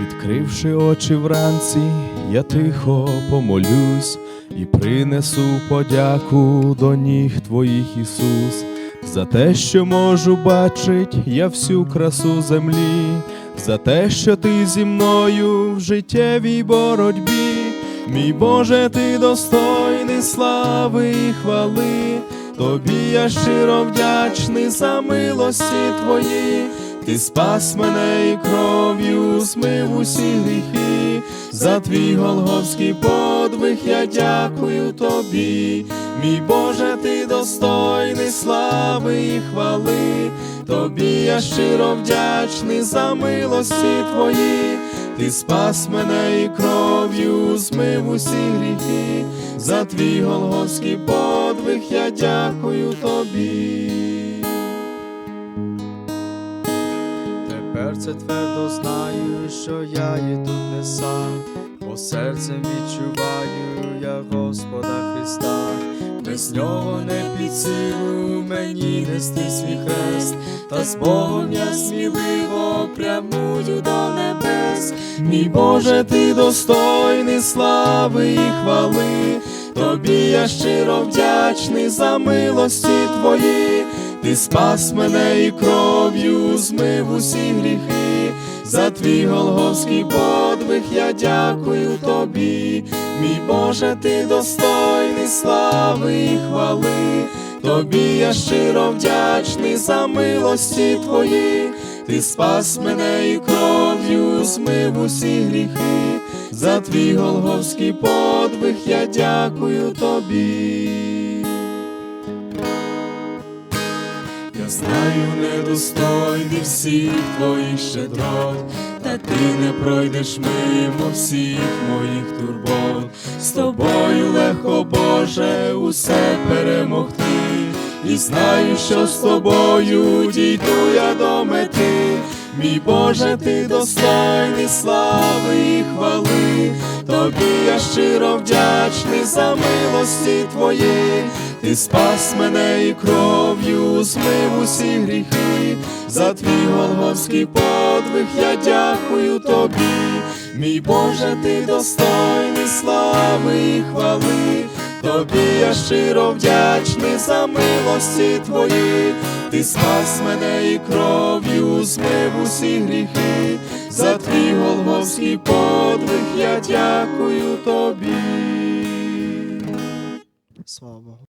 Відкривши очі вранці, я тихо помолюсь і принесу подяку до ніг твоїх, Ісус, за те, що можу бачить я всю красу землі, за те, що ти зі мною в життєвій боротьбі, мій Боже, ти достойний слави і хвали, тобі я щиро вдячний за милості твої. Ти спас мене і кров'ю змив усі гріхи, за твій голговський подвиг я дякую тобі, мій Боже, ти достойний слави і хвали, тобі я щиро вдячний за милості твої, ти спас мене і кров'ю змив усі гріхи, за твій голговський подвиг я дякую тобі. Тепер це твердо знаю, що я тут не сам, бо серцем відчуваю я Господа Христа, без нього не під силу мені нести свій хрест, та з Богом я сміливо прямую до небес. Мій Боже, ти достойний слави і хвали, тобі я щиро вдячний за милості твої, ти спас мене і кров'ю змив усі гріхи, за твій голговський подвиг я дякую тобі, мій Боже, ти достойний слави і хвали, тобі я щиро вдячний за милості твої, ти спас мене і кров'ю змив усі гріхи, за твій голговський подвиг я дякую тобі. Знаю, недостойний всіх твоїх щедрот, та ти не пройдеш мимо всіх моїх турбот. З тобою легко, Боже, усе перемогти. І знаю, що з тобою дійду я до мети. Мій Боже, ти достойний слави і хвали, тобі я щиро вдячний за милості твої, ти спас мене і кров'ю змив усі гріхи, за твій голговський подвиг я дякую тобі, мій Боже, ти достойний слави і хвали, тобі я щиро вдячний за милості твої, ти спас мене і кров'ю змив усі гріхи, за твій голговський подвиг я дякую тобі. Слава Богу.